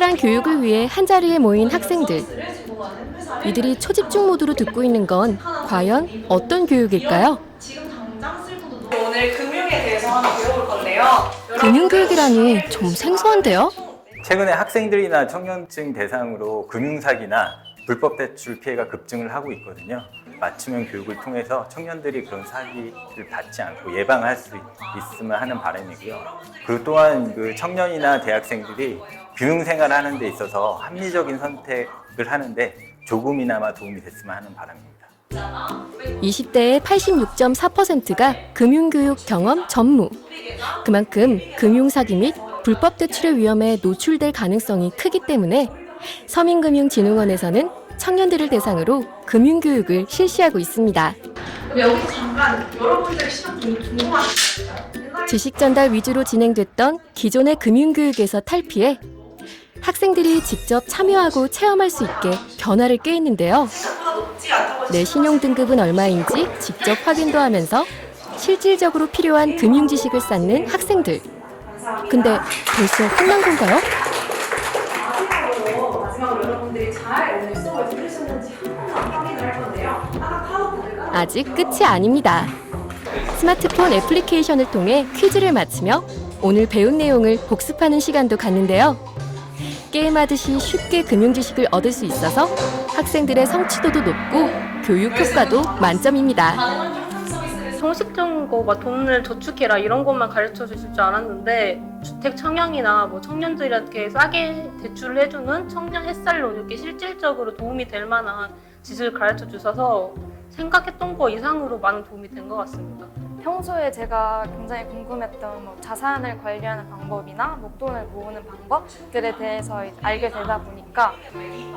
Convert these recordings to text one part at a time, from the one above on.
특별한 교육을 위해 한자리에 모인 학생들. 이들이 초집중 모드로 듣고 있는 건 과연 어떤 교육일까요? 오늘 금융에 대해서 하나 배워볼 건데요. 금융교육이라니 좀 생소한데요? 최근에 학생들이나 청년층 대상으로 금융사기나 불법 대출 피해가 급증을 하고 있거든요. 맞춤형 교육을 통해서 청년들이 그런 사기를 받지 않고 예방할 수 있- 있으면 하는 바람이고요. 그리고 또한 그 청년이나 대학생들이 교육 생활을 하는 데 있어서 합리적인 선택을 하는데 조금이나마 도움이 됐으면 하는 바람입니다. 20대의 86.4%가 금융교육 경험 전무. 그만큼 금융사기 및 불법 대출의 위험에 노출될 가능성이 크기 때문에 서민금융진흥원에서는 청년들을 대상으로 금융교육을 실시하고 있습니다. 여기서 잠깐 여러분들의 시각 좀 궁금하시죠? 지식 전달 위주로 진행됐던 기존의 금융교육에서 탈피해 학생들이 직접 참여하고 체험할 수 있게 변화를 꾀했는데요. 내 신용 등급은 얼마인지 직접 확인도 하면서 실질적으로 필요한 금융 지식을 쌓는 학생들. 근데 벌써 끝난 건가요? 잘 오늘 수업을 들으셨는지 한 번만 확인을 할 건데요. 아직 끝이 아닙니다. 스마트폰 애플리케이션을 통해 퀴즈를 맞히며 오늘 배운 내용을 복습하는 시간도 갖는데요. 게임하듯이 쉽게 금융 지식을 얻을 수 있어서 학생들의 성취도도 높고 교육 효과도 만점입니다. 형식적인 거, 막 돈을 저축해라 이런 것만 가르쳐 주실 줄 알았는데 주택 청약이나 뭐 청년들에게 싸게 대출을 해주는 청년 햇살론 이렇게 실질적으로 도움이 될 만한 지식을 가르쳐 주셔서 생각했던 거 이상으로 많은 도움이 된 것 같습니다. 평소에 제가 굉장히 궁금했던 뭐 자산을 관리하는 방법이나 목돈을 모으는 방법들에 대해서 알게 되다 보니까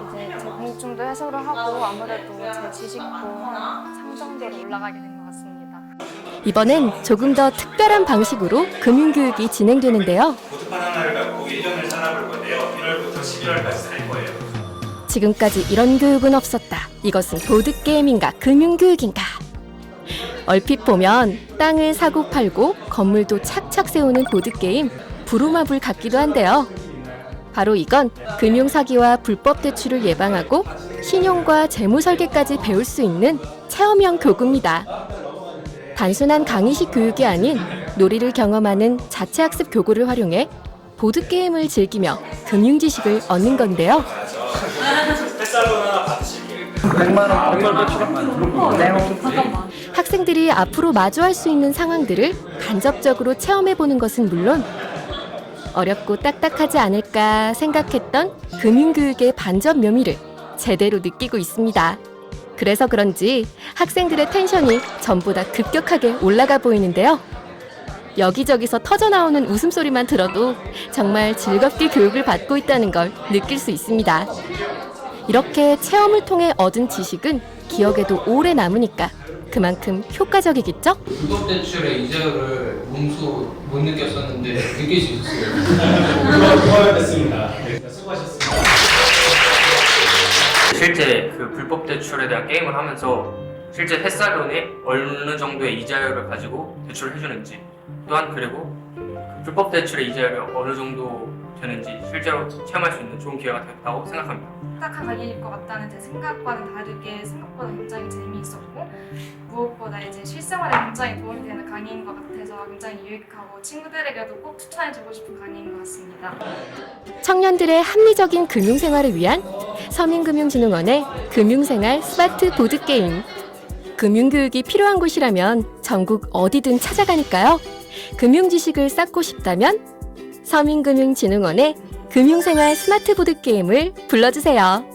이제 제 궁금증도 해소를 하고 아무래도 제 지식도 한 상정도로 올라가게 된것 같습니다. 이번엔 조금 더 특별한 방식으로 금융교육이 진행되는데요. 보드판 하나를 갖고 1년을 살아볼 건데요. 1월부터 11월까지 살 거예요. 지금까지 이런 교육은 없었다. 이것은 보드게임인가 금융교육인가? 얼핏 보면 땅을 사고 팔고 건물도 착착 세우는 보드게임 부루마블 같기도 한데요. 바로 이건 금융사기와 불법 대출을 예방하고 신용과 재무 설계까지 배울 수 있는 체험형 교구입니다. 단순한 강의식 교육이 아닌 놀이를 경험하는 자체 학습 교구를 활용해 보드 게임을 즐기며 금융 지식을 얻는 건데요. 학생들이 앞으로 마주할 수 있는 상황들을 간접적으로 체험해 보는 것은 물론 어렵고 딱딱하지 않을까 생각했던 금융교육의 반전 묘미를 제대로 느끼고 있습니다. 그래서 그런지 학생들의 텐션이 전보다 급격하게 올라가 보이는데요. 여기저기서 터져나오는 웃음소리만 들어도 정말 즐겁게 교육을 받고 있다는 걸 느낄 수 있습니다. 이렇게 체험을 통해 얻은 지식은 기억에도 오래 남으니까 그만큼 효과적이겠죠? 불법 대출의 이자율을 몸소 못 느꼈었는데 느낄 수 있었어요. 실제 그 불법 대출에 대한 게임을 하면서 실제 햇살론이 어느 정도의 이자율을 가지고 대출을 해주는지 또한 그리고 그 불법 대출의 이자율이 어느 정도 되는지 실제로 체험할 수 있는 좋은 기회가 되었다고 생각합니다. 딱딱한 강의일 것 같다는 제 생각과는 다르게 생각보다 굉장히 재미있었고 무엇보다 이제 실생활에 굉장히 도움이 되는 강의인 것 같아서 굉장히 유익하고 친구들에게도 꼭 추천해주고 싶은 강의인 것 같습니다. 청년들의 합리적인 금융생활을 위한 서민금융진흥원의 금융생활 스마트 보드게임. 금융교육이 필요한 곳이라면 전국 어디든 찾아가니까요. 금융지식을 쌓고 싶다면 서민금융진흥원의 금융생활 스마트 보드게임을 불러주세요.